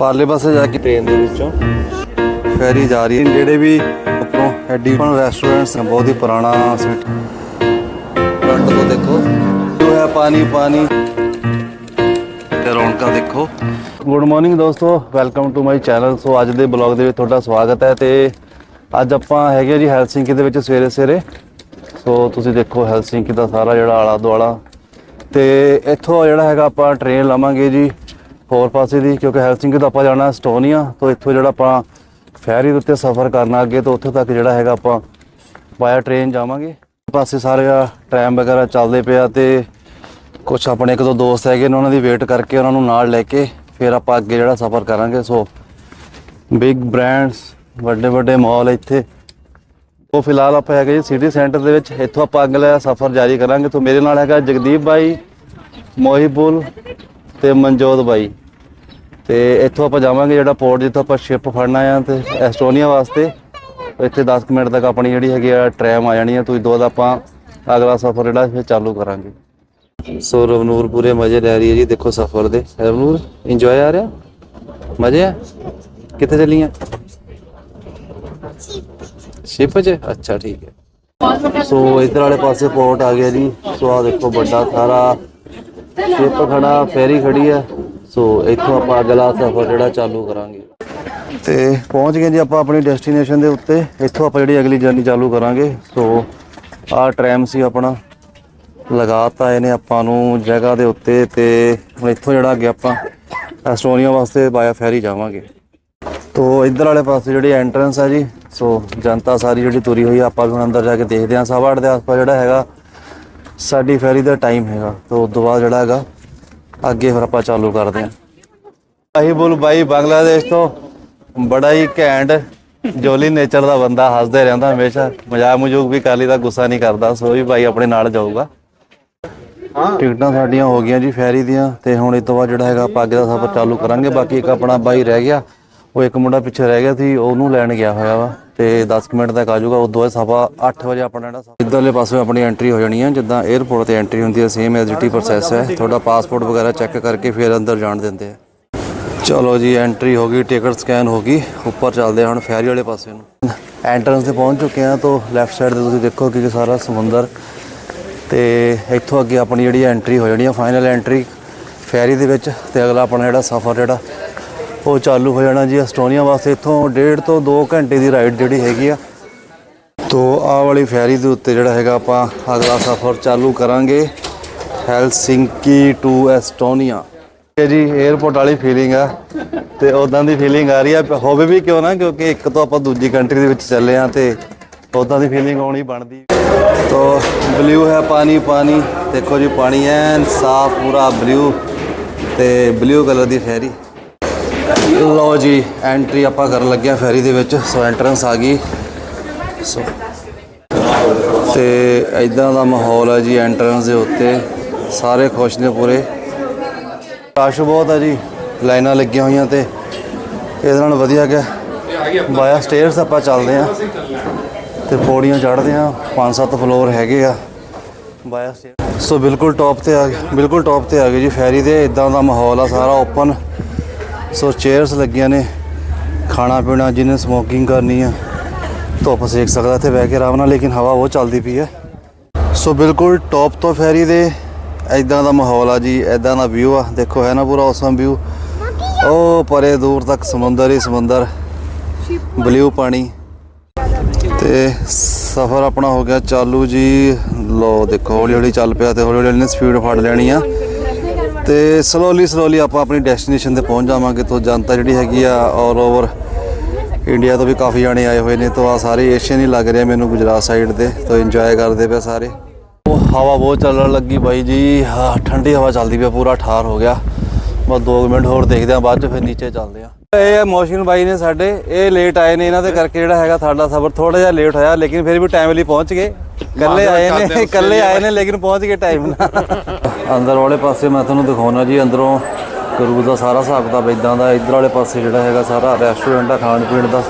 ਪਾਰਲੇ ਪਾਸੇ ਜਾ ਕੇ ਟ੍ਰੇਨ ਦੇ ਵਿੱਚੋਂ ਫੈਰੀ ਜਾ ਰਹੀ ਹੈ। ਜਿਹੜੇ ਵੀ ਉੱਪਰੋਂ ਐਡੀਪਨ ਰੈਸਟੋਰੈਂਟਸ ਨੇ, ਬਹੁਤ ਹੀ ਪੁਰਾਣਾ ਸਿਟ ਫਰੰਟ ਤੋਂ ਦੇਖੋ। ਜੋ ਹੈ ਪਾਣੀ ਪਾਣੀ। ਤੇ ਰੌਣਕਾਂ ਦੇਖੋ। ਗੁੱਡ ਮਾਰਨਿੰਗ ਦੋਸਤੋ welcome to my channel so ਅੱਜ ਦੇ ਬਲੌਗ ਦੇ ਵਿੱਚ ਤੁਹਾਡਾ ਸਵਾਗਤ ਹੈ ਤੇ ਅੱਜ ਆਪਾਂ ਹੈਗੇ ਜੀ ਹੈਲਸਿੰਕੀ ਦੇ ਵਿੱਚ ਸਵੇਰੇ ਸਵੇਰੇ ਸੋ ਤੁਸੀਂ ਦੇਖੋ ਹੈਲਸਿੰਕੀ ਦਾ ਸਾਰਾ ਜਿਹੜਾ ਆਲਾ ਦੁਆਲਾ ਤੇ ਇੱਥੋਂ ਜਿਹੜਾ ਹੈਗਾ ਆਪਾਂ ਟ੍ਰੇਨ ਲਵਾਂਗੇ ਜੀ। ਹੋਰ ਪਾਸੇ ਦੀ, ਕਿਉਂਕਿ ਹੈਲਸਿੰਕੀ ਤੋਂ ਆਪਾਂ ਜਾਣਾ ਸਟੋਨੀਆ ਤੋਂ ਇੱਥੋਂ ਜਿਹੜਾ ਆਪਾਂ ਫੈਰੀ ਦੇ ਉੱਤੇ ਸਫ਼ਰ ਕਰਨਾ ਅੱਗੇ, ਤੋਂ ਉੱਥੇ ਤੱਕ ਜਿਹੜਾ ਹੈਗਾ ਆਪਾਂ ਬਾਇਆ ਟ੍ਰੇਨ ਜਾਵਾਂਗੇ। ਪਾਸੇ ਸਾਰੇ ਆ ਟ੍ਰੈਮ ਵਗੈਰਾ ਚੱਲਦੇ ਪਿਆ ਤੇ ਕੁਝ ਆਪਣੇ ਇੱਕ ਦੋ ਦੋਸਤ ਹੈਗੇ ਨੇ, ਉਹਨਾਂ ਦੀ ਵੇਟ ਕਰਕੇ ਉਹਨਾਂ ਨੂੰ ਨਾਲ ਲੈ ਕੇ ਫਿਰ ਆਪਾਂ ਅੱਗੇ ਜਿਹੜਾ ਸਫ਼ਰ ਕਰਾਂਗੇ। ਸੋ ਬਿਗ ਬ੍ਰਾਂਡਸ ਵੱਡੇ ਵੱਡੇ ਮਾਲ ਇੱਥੇ। ਉਹ ਫਿਲਹਾਲ ਆਪਾਂ ਹੈਗੇ ਜੀ ਸਿਟੀ ਸੈਂਟਰ ਦੇ ਵਿੱਚ, ਇੱਥੋਂ ਆਪਾਂ ਅਗਲਾ ਸਫ਼ਰ ਜਾਰੀ ਕਰਾਂਗੇ। ਤੋਂ ਮੇਰੇ ਨਾਲ ਹੈਗਾ ਜਗਦੀਪ ਬਾਈ ਮੋਹੀਬੁਲ ਤੇ ਮਨਜੋਤ ਬਾਈ। ਤੇ ਇੱਥੋਂ ਆਪਾਂ ਜਾਵਾਂਗੇ ਜਿਹੜਾ ਪੋਰਟ ਜਿੱਥੋਂ ਆਪਾਂ ਸ਼ਿਪ ਫੜਨਾ ਆ ਤੇ ਐਸਟੋਨੀਆ ਵਾਸਤੇ। ਇੱਥੇ 10 ਕੁ ਮਿੰਟ ਤੱਕ ਆਪਣੀ ਜਿਹੜੀ ਹੈਗੀ ਆ ਟ੍ਰੈਮ ਆ ਜਾਣੀ ਆ। ਤੁਸੀਂ ਦੋ ਦਾ ਆਪਾਂ ਅਗਲਾ ਸਫ਼ਰ ਜਿਹੜਾ ਫਿਰ ਚਾਲੂ ਕਰਾਂਗੇ। ਸੋ ਰਵਨੂਰ ਪੂਰੇ ਮਜ਼ੇ ਲੈ ਰਹੀ ਹੈ ਜੀ, ਦੇਖੋ ਸਫ਼ਰ ਦੇ। ਰਵਨੂਰ ਇੰਜੋਏ ਆ ਰਿਹਾ? ਮਜ਼ੇ ਆ? ਕਿੱਥੇ ਚੱਲੀਆਂ ਸ਼ਿਪ 'ਚ? ਅੱਛਾ, ਠੀਕ ਹੈ। ਸੋ ਇਧਰ ਵਾਲੇ ਪਾਸੇ ਪੋਰਟ ਆ ਗਿਆ ਜੀ। ਸੋ ਆ ਦੇਖੋ ਵੱਡਾ ਸਾਰਾ ਸ਼ਿਪ ਖੜਾ, ਫੈਰੀ ਖੜੀ ਹੈ ਸੋ ਇੱਥੋਂ ਆਪਾਂ ਅਗਲਾ ਸਫ਼ਰ ਜਿਹੜਾ ਚਾਲੂ ਕਰਾਂਗੇ। ਤੇ ਪਹੁੰਚ ਗਏ ਜੀ ਆਪਾਂ ਆਪਣੀ ਡੈਸਟੀਨੇਸ਼ਨ ਦੇ ਉੱਤੇ, ਇੱਥੋਂ ਆਪਾਂ ਜਿਹੜੀ ਅਗਲੀ ਜਰਨੀ ਚਾਲੂ ਕਰਾਂਗੇ। ਸੋ ਆਹ ਟ੍ਰੈਮ ਸੀ ਆਪਣਾ, ਲਗਾਤਾ ਇਹਨੇ ਆਪਾਂ ਨੂੰ ਜਗ੍ਹਾ ਦੇ ਉੱਤੇ ਤੇ ਹੁਣ ਇੱਥੋਂ ਜਿਹੜਾ ਅੱਗੇ ਆਪਾਂ ਐਸਟੋਨੀਆ ਵਾਸਤੇ ਬਾਇਆ ਫੈਰੀ ਜਾਵਾਂਗੇ। ਤੋ ਇੱਧਰ ਵਾਲੇ ਪਾਸੇ ਜਿਹੜੀ ਐਂਟਰੈਂਸ ਹੈ ਜੀ, ਸੋ ਜਨਤਾ ਸਾਰੀ ਜਿਹੜੀ ਤੁਰੀ ਹੋਈ ਆ, ਆਪਾਂ ਵੀ ਹੁਣ ਅੰਦਰ ਜਾ ਕੇ ਦੇਖਦੇ ਹਾਂ ਸਵਾ ਅੱਠ ਦੇ ਆਸ-ਪਾਸ ਜਿਹੜਾ ਹੈਗਾ ਸਾਡੀ ਫੈਰੀ ਦਾ ਟਾਈਮ ਹੈਗਾ ਤੋ ਉਸ ਤੋਂ ਬਾਅਦ ਜਿਹੜਾ ਹੈਗਾ ਅੱਗੇ ਫਿਰ ਆਪਾਂ ਚਾਲੂ ਕਰਦੇ ਹਾਂ। ਬੋਲ ਬਾਈ ਬੰਗਲਾਦੇਸ਼ ਤੋਂ ਬੜਾ ਹੀ ਘੈਂਟ ਜੋਲੀ ਨੇਚਰ ਦਾ ਬੰਦਾ ਹੱਸਦੇ ਰਹਿੰਦਾ ਹਮੇਸ਼ਾ ਮਜ਼ਾਕ ਮਜੂਕ ਵੀ ਕਰ ਲਈਦਾ ਗੁੱਸਾ ਨਹੀਂ ਕਰਦਾ ਸੋ ਵੀ ਬਾਈ ਆਪਣੇ ਨਾਲ ਜਾਊਗਾ। ਟਿਕਟਾਂ ਸਾਡੀਆਂ ਹੋ ਗਈਆਂ ਜੀ ਫੈਰੀ ਦੀਆਂ ਤੇ ਹੁਣ ਇਸ ਤੋਂ ਬਾਅਦ ਜਿਹੜਾ ਹੈਗਾ ਆਪਾਂ ਅੱਗੇ ਦਾ ਸਫ਼ਰ ਚਾਲੂ ਕਰਾਂਗੇ ਬਾਕੀ ਇੱਕ ਆਪਣਾ ਬਾਈ ਰਹਿ ਗਿਆ ਉਹ ਇੱਕ ਮੁੰਡਾ ਪਿੱਛੇ ਰਹਿ ਗਿਆ ਸੀ, ਉਹਨੂੰ ਲੈਣ ਗਿਆ ਹੋਇਆ ਵਾ ਤੇ 10 ਮਿੰਟ ਤੱਕ ਆ ਜਾਊਗਾ, ਉਦੋਂ ਬਾਅਦ ਸਵਾ 8 ਵਜੇ ਆਪਣਾ ਜਿਹੜਾ ਸਫ਼ਰ- ਇੱਧਰਲੇ ਪਾਸੇ ਆਪਣੀ ਐਂਟਰੀ ਹੋ ਜਾਣੀ ਹੈ ਜਿੱਦਾਂ 에ਅਰਪੋਰਟ ਤੇ ਐਂਟਰੀ ਹੁੰਦੀ ਹੈ ਸੇਮ ਐਜ ਐਜ਼ਿਟੀ ਪ੍ਰੋਸੈਸ ਹੈ। ਤੁਹਾਡਾ ਪਾਸਪੋਰਟ ਵਗੈਰਾ ਚੈੱਕ ਕਰਕੇ ਫਿਰ ਅੰਦਰ ਜਾਣ ਦਿੰਦੇ ਆ। ਚਲੋ ਜੀ ਐਂਟਰੀ ਹੋ ਗਈ ਟਿਕਟ ਸਕੈਨ ਹੋ ਗਈ, ਉੱਪਰ ਚੱਲਦੇ ਹਾਂ ਹੁਣ ਫੈਰੀ ਵਾਲੇ ਪਾਸੇ ਨੂੰ। ਐਂਟਰੈਂਸ ਤੇ ਪਹੁੰਚ ਚੁੱਕੇ ਆ ਤੋਂ ਲੈਫਟ ਸਾਈਡ ਤੇ ਤੁਸੀਂ ਦੇਖੋ ਕਿ ਸਾਰਾ ਸਮੁੰਦਰ ਤੇ ਇੱਥੋਂ ਅੱਗੇ ਆਪਣੀ ਜਿਹੜੀ ਐਂਟਰੀ ਹੋ ਜਾਣੀ ਆ ਫਾਈਨਲ ਐਂਟਰੀ ਫੈਰੀ ਦੇ ਵਿੱਚ ਤੇ ਅਗਲਾ ਆਪਣਾ ਜਿਹੜਾ ਸਫ਼ਰ ਜਿਹੜਾ ਉਹ ਚਾਲੂ ਹੋ ਜਾਣਾ ਜੀ ਐਸਟੋਨੀਆ ਵਾਸਤੇ। ਇੱਥੋਂ 1.5 ਤੋਂ 2 ਘੰਟੇ ਦੀ ਰਾਈਡ ਜਿਹੜੀ ਹੈਗੀ ਆ। ਤੋ ਆਹ ਵਾਲੀ ਫੈਰੀ ਦੇ ਉੱਤੇ ਜਿਹੜਾ ਹੈਗਾ ਆਪਾਂ ਅਗਲਾ ਸਫ਼ਰ ਚਾਲੂ ਕਰਾਂਗੇ। Helsinki to Estonia. ਇਹ ਜੀ 에어ਪੋਰਟ ਵਾਲੀ ਫੀਲਿੰਗ ਆ। ਤੇ ਉਦਾਂ ਦੀ ਫੀਲਿੰਗ ਆ ਰਹੀ ਆ। ਹੋਵੇ ਵੀ ਕਿਉਂ ਨਾ, ਕਿਉਂਕਿ ਇੱਕ ਤੋਂ ਆਪਾਂ ਦੂਜੀ ਕੰਟਰੀ ਦੇ ਵਿੱਚ ਚੱਲੇ ਆ ਤੇ ਉਦਾਂ ਦੀ ਫੀਲਿੰਗ ਆਉਣੀ ਬਣਦੀ। ਤੋ ਬਲੂ ਹੈ ਪਾਣੀ ਪਾਣੀ। ਦੇਖੋ ਜੀ, ਪਾਣੀ ਐਨ ਸਾਫ਼, ਪੂਰਾ ਬਲੂ ਤੇ ਬਲੂ ਕਲਰ ਦੀ ਫੈਰੀ। ਲਓ ਜੀ ਐਂਟਰੀ ਆਪਾਂ ਕਰਨ ਲੱਗਿਆ ਫੈਰੀ ਦੇ ਵਿੱਚ, ਸੋ ਐਂਟਰੈਂਸ ਆ ਗਈ। ਸੋ ਤੇ ਇਦਾਂ ਦਾ ਮਾਹੌਲ ਹੈ ਜੀ ਐਂਟਰੈਂਸ ਦੇ ਉੱਤੇ। ਸਾਰੇ ਖੁਸ਼ ਨੇ ਪੂਰੇ। ਰਸ਼ ਬਹੁਤ ਹੈ ਜੀ, ਲਾਈਨਾਂ ਲੱਗੀਆਂ ਹੋਈਆਂ ਤੇ। ਇਹਦੇ ਨਾਲ ਵਧੀਆ ਗਿਆ ਬਾਇਆ ਸਟੇਅਰਸ ਆਪਾਂ ਚੱਲਦੇ ਆ ਤੇ ਪੌੜੀਆਂ ਚੜ੍ਹਦੇ ਆ ਪੰਜ ਸੱਤ ਫਲੋਰ ਹੈਗੇ ਆ। ਬਾਇਆ ਸਟੇਅਰ ਸੋ ਬਿਲਕੁਲ ਟੌਪ ਤੇ ਆ ਗਏ, ਬਿਲਕੁਲ ਟੌਪ ਤੇ ਆ ਗਏ ਜੀ ਫੈਰੀ ਦੇ। ਇਦਾਂ ਦਾ ਮਾਹੌਲ ਆ, ਸਾਰਾ ਓਪਨ ਸੋ ਚੇਅਰਸ ਲੱਗੀਆਂ ਨੇ, ਖਾਣਾ ਪੀਣਾ ਜਿਹਨੇ ਸਮੋਕਿੰਗ ਕਰਨੀ ਆ, ਧੁੱਪ ਸੇਕ ਸਕਦਾ ਇੱਥੇ ਬਹਿ ਕੇ ਆਰਾਮ ਨਾਲ, ਲੇਕਿਨ ਹਵਾ ਬਹੁਤ ਚੱਲਦੀ ਪਈ ਹੈ ਸੋ ਬਿਲਕੁਲ ਟੌਪ ਤੋਂ ਫੈਰੀ ਦੇ ਐਦਾਂ ਦਾ ਮਾਹੌਲ ਆ ਜੀ ਐਦਾਂ ਦਾ ਵਿਊ ਆ। ਦੇਖੋ, ਹੈ ਨਾ ਪੂਰਾ ਔਸਮ ਵਿਊ ਉਹ ਪਰੇ ਦੂਰ ਤੱਕ ਸਮੁੰਦਰ ਹੀ ਸਮੁੰਦਰ ਬਲੂ ਪਾਣੀ। ਤੇ ਸਫ਼ਰ ਆਪਣਾ ਹੋ ਗਿਆ ਚਾਲੂ ਜੀ। ਲੋ ਦੇਖੋ ਹੌਲੀ ਹੌਲੀ ਚੱਲ ਪਿਆ ਤੇ ਹੌਲੀ ਹੌਲੀ ਨੇ ਸਪੀਡ ਫੜ ਲੈਣੀ ਆ। ਤੇ ਸਲੋਲੀ ਸਲੋਲੀ ਆਪਾਂ ਆਪਣੀ ਡੈਸਟੀਨੇਸ਼ਨ ਤੇ ਪਹੁੰਚ ਜਾਵਾਂਗੇ ਤੋਂ ਜਨਤਾ ਜਿਹੜੀ ਹੈਗੀ ਆ ਆਲ ਓਵਰ ਇੰਡੀਆ ਤੋਂ ਵੀ ਕਾਫੀ ਜਾਣੇ ਆਏ ਹੋਏ ਨੇ ਤੋਂ ਆ ਸਾਰੇ ਏਸ਼ੀਅਨ ਹੀ ਲੱਗ ਰਿਹਾ ਮੈਨੂੰ ਗੁਜਰਾਤ ਸਾਈਡ ਦੇ ਤੋਂ ਇੰਜੋਏ ਕਰਦੇ ਪਏ ਸਾਰੇ। ਉਹ ਹਵਾ ਬਹੁਤ ਚੱਲਣ ਲੱਗੀ ਬਾਈ ਜੀ ਹਾਂ ਠੰਡੀ ਹਵਾ ਚੱਲਦੀ ਪਈ ਆ, ਪੂਰਾ ਠਾਰ ਹੋ ਗਿਆ। ਬਸ 2 ਮਿੰਟ ਹੋਰ ਦੇਖਦੇ ਆ ਬਾਅਦ ਚ ਫਿਰ ਨੀਚੇ ਚੱਲਦੇ ਆ। ਇਹ ਮੋਸ਼ਨ ਬਾਈ ਨੇ ਸਾਡੇ ਇਹ ਲੇਟ ਆਏ ਨੇ ਇਹਨਾਂ ਦੇ ਕਰਕੇ ਜਿਹੜਾ ਹੈਗਾ ਸਾਡਾ ਸਫ਼ਰ ਥੋੜਾ ਜਿਹਾ ਲੇਟ ਹੋਇਆ ਲੇਕਿਨ ਫਿਰ ਵੀ ਟਾਈਮਲੀ ਪਹੁੰਚ ਗਏ। ਇਕੱਲੇ ਆਏ ਨੇ ਇਕੱਲੇ ਆਏ ਨੇ ਲੇਕਿਨ ਪਹੁੰਚ ਗਏ ਟਾਈਮ ਨਾਲ। ਅੰਦਰ ਵਾਲੇ ਪਾਸੇ ਮੈਂ ਤੁਹਾਨੂੰ ਦਿਖਾਉਣਾ ਜੀ, ਅੰਦਰੋਂ ਕਰੂਜ਼ ਦਾ ਸਾਰਾ ਹਿਸਾਬ ਕਿਤਾਬ ਇਦਾਂ ਦਾ, ਇਧਰ ਵਾਲੇ ਪਾਸੇ ਜਿਹੜਾ ਹੈਗਾ ਸਾਰਾ ਰੈਸਟੋਰੈਂਟ ਆ ਖਾਣ ਪੀਣ ਦਾ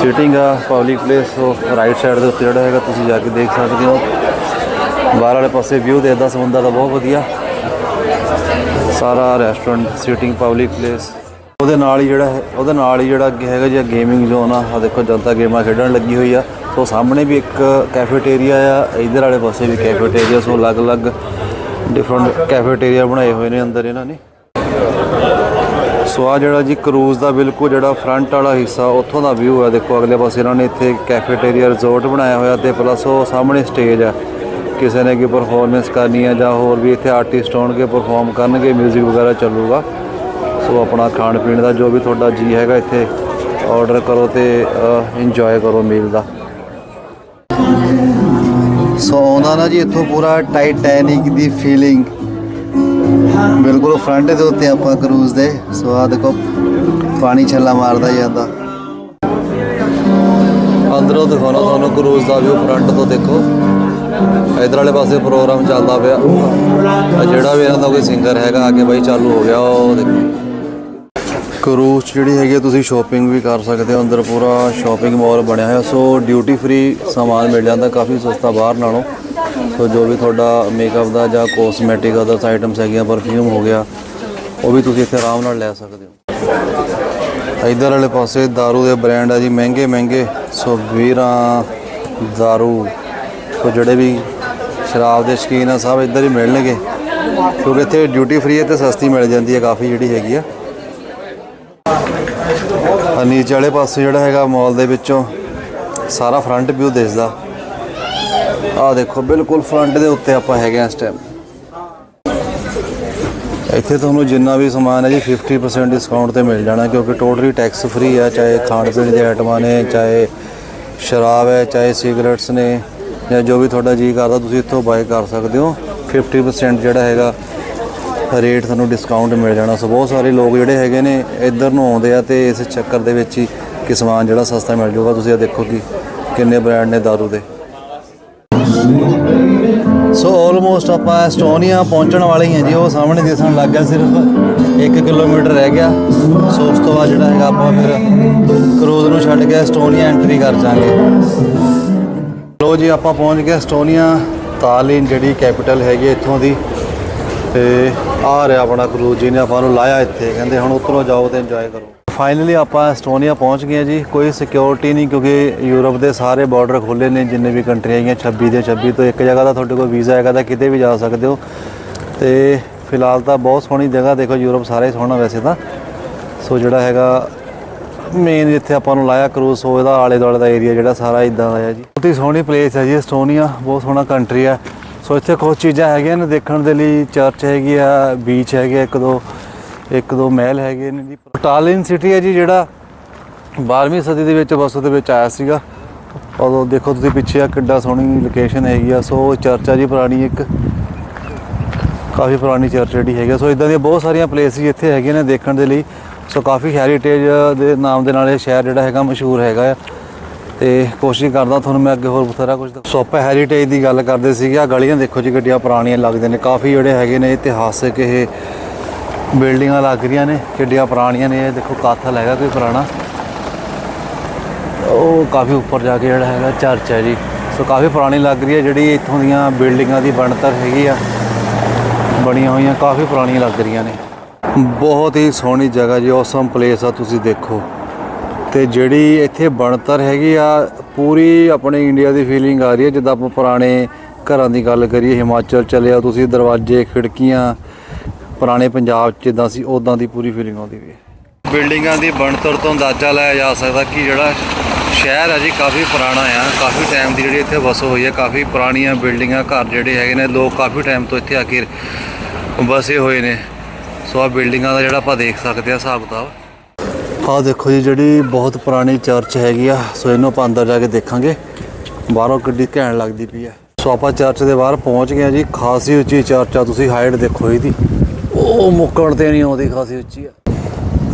ਸੀਟਿੰਗ ਆ ਪਬਲਿਕ ਪਲੇਸ ਉਹ ਰਾਈਟ ਸਾਈਡ ਦੇ ਉੱਤੇ ਜਿਹੜਾ ਹੈਗਾ ਤੁਸੀਂ ਜਾ ਕੇ ਦੇਖ ਸਕਦੇ ਹੋ। ਬਾਹਰ ਵਾਲੇ ਪਾਸੇ ਵਿਊ ਦੇਖਦਾ ਸਮੁੰਦਰ ਦਾ ਬਹੁਤ ਵਧੀਆ। ਸਾਰਾ ਰੈਸਟੋਰੈਂਟ ਸੀਟਿੰਗ ਪਬਲਿਕ ਪਲੇਸ ਉਹਦੇ ਨਾਲ ਹੀ ਜਿਹੜਾ ਹੈ, ਉਹਦੇ ਨਾਲ ਹੀ ਜਿਹੜਾ ਅੱਗੇ ਹੈਗਾ ਜੀ ਗੇਮਿੰਗ ਜ਼ੋਨ ਆ। ਆ ਦੇਖੋ, ਜਨਤਾ ਗੇਮਾਂ ਖੇਡਣ ਲੱਗੀ ਹੋਈ ਆ। ਸੋ ਸਾਹਮਣੇ ਵੀ ਇੱਕ ਕੈਫੇਟੇਰੀਆ ਆ, ਇਧਰ ਵਾਲੇ ਪਾਸੇ ਵੀ ਕੈਫੇਟੇਰੀਆ ਸੋ ਅਲੱਗ-ਅਲੱਗ ਡਿਫਰੈਂਟ ਕੈਫੇਟੇਰੀਆ ਬਣਾਏ ਹੋਏ ਨੇ ਅੰਦਰ ਇਹਨਾਂ ਨੇ। ਸੋ ਆ ਜਿਹੜਾ ਜੀ ਕਰੂਜ਼ ਦਾ ਬਿਲਕੁਲ ਜਿਹੜਾ ਫਰੰਟ ਵਾਲਾ ਹਿੱਸਾ, ਉੱਥੋਂ ਦਾ ਵਿਊ ਹੈ ਦੇਖੋ, ਅਗਲੇ ਪਾਸੇ ਇਹਨਾਂ ਨੇ ਇੱਥੇ ਕੈਫੇਟੇਰੀਆ ਰਿਜ਼ੋਰਟ ਬਣਾਇਆ ਹੋਇਆ ਤੇ ਪਲੱਸ ਉਹ ਸਾਹਮਣੇ ਸਟੇਜ ਹੈ ਕਿਸੇ ਨੇ ਕੀ ਪਰਫਾਰਮੈਂਸ ਕਰਨੀ ਹੈ ਜਾਂ ਹੋਰ ਵੀ ਇੱਥੇ ਆਰਟਿਸਟ ਆਉਣਗੇ ਪਰਫਾਰਮ ਕਰਨਗੇ 뮤직 ਵਗੈਰਾ ਚੱਲੂਗਾ। ਸੋ ਆਪਣਾ ਖਾਣ ਪੀਣ ਦਾ ਜੋ ਵੀ ਤੁਹਾਡਾ ਜੀ ਹੈਗਾ ਇੱਥੇ ਆਰਡਰ ਕਰੋ ਤੇ ਇੰਜੋਏ ਕਰੋ ਮੀਲ ਦਾ। ਸੋ ਆਉਂਦਾ ਨਾ ਜੀ, ਇੱਥੋਂ ਪੂਰਾ ਟਾਈਟੈਨਿਕ ਦੀ ਫੀਲਿੰਗ ਬਿਲਕੁਲ ਫਰੰਟ ਦੇ ਉੱਤੇ ਆਪਾਂ ਕਰੂਜ਼ ਦੇ। ਸੋ ਆ ਦੇਖੋ, ਪਾਣੀ ਛੱਲਾ ਮਾਰਦਾ ਜਾਂਦਾ ਅੰਦਰੋਂ ਦਿਖਾਉਣਾ ਤੁਹਾਨੂੰ ਕਰੂਜ਼ ਦਾ ਵੀ ਫਰੰਟ ਤੋਂ ਦੇਖੋ। ਇਧਰ ਵਾਲੇ ਪਾਸੇ ਪ੍ਰੋਗਰਾਮ ਚੱਲਦਾ ਪਿਆ। ਜਿਹੜਾ ਵੀ ਇਹਨਾਂ ਦਾ ਕੋਈ ਸਿੰਗਰ ਹੈਗਾ, ਆ ਕੇ ਬਾਈ ਚਾਲੂ ਹੋ ਗਿਆ, ਉਹ ਦੇਖੋ। ਕਰੂਜ਼ 'ਚ ਜਿਹੜੀ ਹੈਗੀ ਆ ਤੁਸੀਂ ਸ਼ਾਪਿੰਗ ਵੀ ਕਰ ਸਕਦੇ ਹੋ ਅੰਦਰ ਪੂਰਾ ਸ਼ਾਪਿੰਗ ਮਾਲ ਬਣਿਆ ਹੋਇਆ ਸੋ ਡਿਊਟੀ ਫ੍ਰੀ ਸਮਾਨ ਮਿਲ ਜਾਂਦਾ ਕਾਫੀ ਸਸਤਾ ਬਾਹਰ ਨਾਲੋਂ ਸੋ ਜੋ ਵੀ ਤੁਹਾਡਾ ਮੇਕਅਪ ਦਾ ਜਾਂ ਕੋਸਮੈਟਿਕ ਅਦਰਸ ਆਈਟਮਸ ਹੈਗੀਆਂ ਪਰਫਿਊਮ ਹੋ ਗਿਆ ਉਹ ਵੀ ਤੁਸੀਂ ਇੱਥੇ ਆਰਾਮ ਨਾਲ ਲੈ ਸਕਦੇ ਹੋ ਇਧਰ ਵਾਲੇ ਪਾਸੇ दारू ਦੇ ਬ੍ਰਾਂਡ ਆ ਜੀ ਮਹਿੰਗੇ ਮਹਿੰਗੇ ਸੋ ਵੀਰਾਂ दारू ਸੋ ਜਿਹੜੇ ਵੀ ਸ਼ਰਾਬ ਦੇ ਸ਼ੌਕੀਨ ਆ ਸਭ ਇੱਧਰ ਹੀ ਮਿਲਣਗੇ ਕਿਉਂਕਿ ਇੱਥੇ ਡਿਊਟੀ ਫ੍ਰੀ ਹੈ ਤੇ ਸਸਤੀ ਮਿਲ ਜਾਂਦੀ ਹੈ ਕਾਫੀ ਜਿਹੜੀ ਹੈਗੀ ਆ ਆ ਨੀਚੇ ਵਾਲੇ ਪਾਸੇ ਜਿਹੜਾ ਹੈਗਾ ਮਾਲ ਦੇ ਵਿੱਚੋਂ ਸਾਰਾ ਫਰੰਟ ਵਿਊ ਦਿਸਦਾ। ਆਹ ਦੇਖੋ, ਬਿਲਕੁਲ ਫਰੰਟ ਦੇ ਉੱਤੇ ਆਪਾਂ ਹੈਗੇ ਆ ਇਸ ਟਾਈਮ ਇੱਥੇ ਤੁਹਾਨੂੰ ਜਿੰਨਾ ਵੀ ਸਮਾਨ ਹੈ ਜੀ 50% ਡਿਸਕਾਊਂਟ ਤੇ ਮਿਲ ਜਾਣਾ, ਕਿਉਂਕਿ ਟੋਟਲੀ ਟੈਕਸ ਫ੍ਰੀ ਆ, ਚਾਹੇ ਖਾਣ ਪੀਣ ਦੀਆਂ ਆਈਟਮਾਂ ਨੇ, ਚਾਹੇ ਸ਼ਰਾਬ ਹੈ, ਚਾਹੇ ਸਿਗਰਟਸ ਨੇ, ਜਾਂ ਜੋ ਵੀ ਤੁਹਾਡਾ ਜੀ ਕਰਦਾ, ਤੁਸੀਂ ਇੱਥੋਂ ਬਾਏ ਕਰ ਸਕਦੇ ਹੋ। 50% ਜਿਹੜਾ ਹੈਗਾ ਰੇਟ ਤੁਹਾਨੂੰ ਡਿਸਕਾਊਂਟ ਮਿਲ ਜਾਣਾ। ਸੋ ਬਹੁਤ ਸਾਰੇ ਲੋਕ ਜਿਹੜੇ ਹੈਗੇ ਨੇ, ਇੱਧਰ ਨੂੰ ਆਉਂਦੇ ਆ ਤੇ ਇਸ ਚੱਕਰ ਦੇ ਵਿੱਚ ਹੀ ਕਿ ਸਮਾਨ ਜਿਹੜਾ ਸਸਤਾ ਮਿਲ ਜਾਊਗਾ। ਤੁਸੀਂ ਇਹ ਦੇਖੋ ਕਿ ਕਿੰਨੇ ਬ੍ਰਾਂਡ ਨੇ दारू ਦੇ। ਸੋ ਆਲਮੋਸਟ ਆਪਾਂ ਐਸਟੋਨੀਆ ਪਹੁੰਚਣ ਵਾਲੇ ਹੀ ਹਾਂ ਜੀ। ਉਹ ਸਾਹਮਣੇ ਦਿਸਣ ਲੱਗ ਗਿਆ, ਸਿਰਫ 1 ਕਿਲੋਮੀਟਰ ਰਹਿ ਗਿਆ। ਸੋ ਉਸ ਤੋਂ ਬਾਅਦ ਜਿਹੜਾ ਹੈਗਾ, ਆਪਾਂ ਫਿਰ ਕਰੋਜ਼ ਨੂੰ ਛੱਡ ਕੇ ਐਸਟੋਨੀਆ ਐਂਟਰੀ ਕਰ ਜਾਾਂਗੇ ਲੋ ਜੀ, ਆਪਾਂ ਪਹੁੰਚ ਗਏ ਐਸਟੋਨੀਆ। ਤਾਲਿਨ ਜਿਹੜੀ ਕੈਪੀਟਲ ਹੈਗੀ ਇੱਥੋਂ ਦੀ। ਤੇ ਆ ਰਿਹਾ ਆਪਣਾ ਕਰੂਜ਼ ਜੀ ਨੇ ਆਪਾਂ ਨੂੰ ਲਾਇਆ ਇੱਥੇ। ਕਹਿੰਦੇ ਹੁਣ ਉੱਤਰੋਂ ਜਾਓ ਤੇ ਇੰਜੋਏ ਕਰੋ। ਫਾਈਨਲੀ ਆਪਾਂ ਐਸਟੋਨੀਆ ਪਹੁੰਚ ਗਏ ਹਾਂ ਜੀ। ਕੋਈ ਸਿਕਿਉਰਿਟੀ ਨਹੀਂ ਕਿਉਂਕਿ ਯੂਰਪ ਦੇ ਸਾਰੇ ਬਾਰਡਰ ਖੁੱਲੇ ਨੇ, ਜਿੰਨੇ ਵੀ ਕੰਟਰੀਆਂ ਹੈਗੀਆਂ 26 ਦੇ 26 ਤੋਂ ਇੱਕ ਜਗ੍ਹਾ ਦਾ ਤੁਹਾਡੇ ਕੋਲ ਵੀਜ਼ਾ ਹੈਗਾ ਤਾਂ ਕਿਤੇ ਵੀ ਜਾ ਸਕਦੇ ਹੋ। ਤੇ ਫਿਲਹਾਲ ਤਾਂ ਬਹੁਤ ਸੋਹਣੀ ਜਗ੍ਹਾ, ਦੇਖੋ ਯੂਰਪ ਸਾਰੇ ਸੋਹਣਾ ਵੈਸੇ ਤਾਂ। ਸੋ ਜਿਹੜਾ ਹੈਗਾ ਮੇਨ ਜਿੱਥੇ ਆਪਾਂ ਨੂੰ ਲਾਇਆ ਕਰੂਜ਼ ਸੋ ਇਹਦਾ ਆਲੇ ਦੁਆਲੇ ਦਾ ਏਰੀਆ ਜਿਹੜਾ ਸਾਰਾ ਇਦਾਂ ਦਾ ਹੈ ਜੀ। ਬਹੁਤ ਹੀ ਸੋਹਣੀ ਪਲੇਸ ਹੈ ਜੀ ਐਸਟੋਨੀਆ ਬਹੁਤ ਸੋਹਣਾ ਕੰਟਰੀ ਹੈ। ਸੋ ਇੱਥੇ ਕੁਝ ਚੀਜ਼ਾਂ ਹੈਗੀਆਂ ਨੇ ਦੇਖਣ ਦੇ ਲਈ। ਚਰਚ ਹੈਗੀ ਆ ਬੀਚ ਹੈਗੇ ਆ, ਇੱਕ ਦੋ ਇੱਕ ਦੋ ਮਹਿਲ ਹੈਗੇ ਨੇ ਜੀ। ਟਾਲਿਨ ਸਿਟੀ ਹੈ ਜੀ ਜਿਹੜਾ 12ਵੀਂ ਸਦੀ ਦੇ ਵਿੱਚ ਵਸੋਂ ਦੇ ਵਿੱਚ ਆਇਆ ਸੀਗਾ। ਉਦੋਂ ਦੇਖੋ ਤੁਸੀਂ ਪਿੱਛੇ ਆ ਕਿੱਡਾ ਸੋਹਣੀ ਲੋਕੇਸ਼ਨ ਹੈਗੀ ਆ। ਸੋ ਚਰਚ ਆ ਜੀ ਪੁਰਾਣੀ ਇੱਕ ਕਾਫੀ ਪੁਰਾਣੀ ਚਰਚ ਜਿਹੜੀ ਹੈਗੀ ਆ। ਸੋ ਇਦਾਂ ਦੀਆਂ ਬਹੁਤ ਸਾਰੀਆਂ ਪਲੇਸਿਸ ਇੱਥੇ ਹੈਗੀਆਂ ਨੇ ਦੇਖਣ ਦੇ ਲਈ। ਸੋ ਕਾਫੀ ਹੈਰੀਟੇਜ ਦੇ ਨਾਮ ਦੇ ਨਾਲ ਇਹ ਸ਼ਹਿਰ ਜਿਹੜਾ ਹੈਗਾ ਮਸ਼ਹੂਰ ਹੈਗਾ ਆ। ਤੇ ਕੋਸ਼ਿਸ਼ ਕਰਦਾ ਤੁਹਾਨੂੰ ਮੈਂ ਅੱਗੇ ਹੋਰ ਬਥੇਰਾ ਕੁਝ ਸੋ ਹੈਰੀਟੇਜ ਦੀ ਗੱਲ ਕਰਦੇ ਸੀਗੇ। ਆ ਗਲੀਆਂ ਦੇਖੋ ਜੀ ਗੱਡੀਆਂ ਪੁਰਾਣੀਆਂ ਲੱਗਦੇ ਨੇ। ਕਾਫੀ ਜਿਹੜੇ ਹੈਗੇ ਨੇ ਇਤਿਹਾਸਿਕ ਇਹ ਬਿਲਡਿੰਗਾਂ ਲੱਗ ਰਹੀਆਂ ਨੇ, ਕਿੱਡੀਆਂ ਪੁਰਾਣੀਆਂ ਨੇ। ਇਹ ਦੇਖੋ ਕਾਥਲ ਹੈਗਾ ਕੋਈ ਪੁਰਾਣਾ। ਉਹ ਕਾਫੀ ਉੱਪਰ ਜਾ ਕੇ ਜਿਹੜਾ ਹੈਗਾ ਚਰਚ ਹੈ ਜੀ। ਸੋ ਕਾਫੀ ਪੁਰਾਣੀ ਲੱਗ ਰਹੀ ਹੈ, ਜਿਹੜੀ ਇੱਥੋਂ ਦੀਆਂ ਬਿਲਡਿੰਗਾਂ ਦੀ ਬਣਤਰ ਹੈਗੀ ਆ। ਬਣੀਆਂ ਹੋਈਆਂ ਕਾਫੀ ਪੁਰਾਣੀਆਂ ਲੱਗ ਰਹੀਆਂ ਨੇ। ਬਹੁਤ ਹੀ ਸੋਹਣੀ ਜਗ੍ਹਾ ਜੀ, ਔਸਮ ਪਲੇਸ ਆ, ਤੁਸੀਂ ਦੇਖੋ। ਤੇ ਜਿਹੜੀ ਇੱਥੇ ਬਣਤਰ ਹੈਗੀ ਆ, ਪੂਰੀ ਆਪਣੇ ਇੰਡੀਆ ਦੀ ਫੀਲਿੰਗ ਆ ਰਹੀ ਹੈ, ਜਿੱਦਾਂ ਆਪਾਂ ਪੁਰਾਣੇ ਘਰਾਂ ਦੀ ਗੱਲ ਕਰੀਏ, ਹਿਮਾਚਲ ਚਲੇ ਆ ਤੁਸੀਂ, ਦਰਵਾਜ਼ੇ, ਖਿੜਕੀਆਂ, ਪੁਰਾਣੇ ਪੰਜਾਬ 'ਚ ਜਿੱਦਾਂ ਸੀ ਉਦਾਂ ਦੀ ਪੂਰੀ ਫੀਲਿੰਗ ਆਉਂਦੀ ਵੀ ਬਿਲਡਿੰਗਾਂ ਦੀ ਬਣਤਰ ਤੋਂ ਅੰਦਾਜ਼ਾ ਲਾਇਆ ਜਾ ਸਕਦਾ ਕਿ ਜਿਹੜਾ ਸ਼ਹਿਰ ਹੈ ਜੀ, ਕਾਫੀ ਪੁਰਾਣਾ ਆ, ਕਾਫੀ ਟਾਈਮ ਦੀ ਜਿਹੜੀ ਇੱਥੇ ਵਸੋ ਹੋਈ ਹੈ, ਕਾਫੀ ਪੁਰਾਣੀਆਂ ਬਿਲਡਿੰਗਾਂ ਘਰ ਜਿਹੜੇ ਹੈਗੇ ਨੇ, ਲੋਕ ਕਾਫੀ ਟਾਈਮ ਤੋਂ ਇੱਥੇ ਆ ਕੇ ਵਸੇ ਹੋਏ ਨੇ। ਸੋ ਆ ਬਿਲਡਿੰਗਾਂ ਦਾ ਜਿਹੜਾ ਆਪਾਂ ਦੇਖ ਸਕਦੇ ਆ ਹਿਸਾਬ ਕਿਤਾਬ ਆਹ ਦੇਖੋ ਜੀ, ਜਿਹੜੀ ਬਹੁਤ ਪੁਰਾਣੀ ਚਰਚ ਹੈਗੀ ਆ, ਸੋ ਇਹਨੂੰ ਆਪਾਂ ਅੰਦਰ ਜਾ ਕੇ ਦੇਖਾਂਗੇ। ਬਾਹਰੋਂ ਕਿੱਡੀ ਘੈਣ ਲੱਗਦੀ ਪਈ ਆ। ਸੋ ਆਪਾਂ ਚਰਚ ਦੇ ਬਾਹਰ ਪਹੁੰਚ ਗਏ ਆ ਜੀ, ਖਾਸੀ ਉੱਚੀ ਚਰਚ ਆ, ਤੁਸੀਂ ਹਾਈਟ ਦੇਖੋ ਇਹਦੀ। ਉਹ ਮੁੱਕਣ ਤੇ ਨਹੀਂ ਆਉਂਦੀ ਖਾਸੀ ਉੱਚੀ ਆ।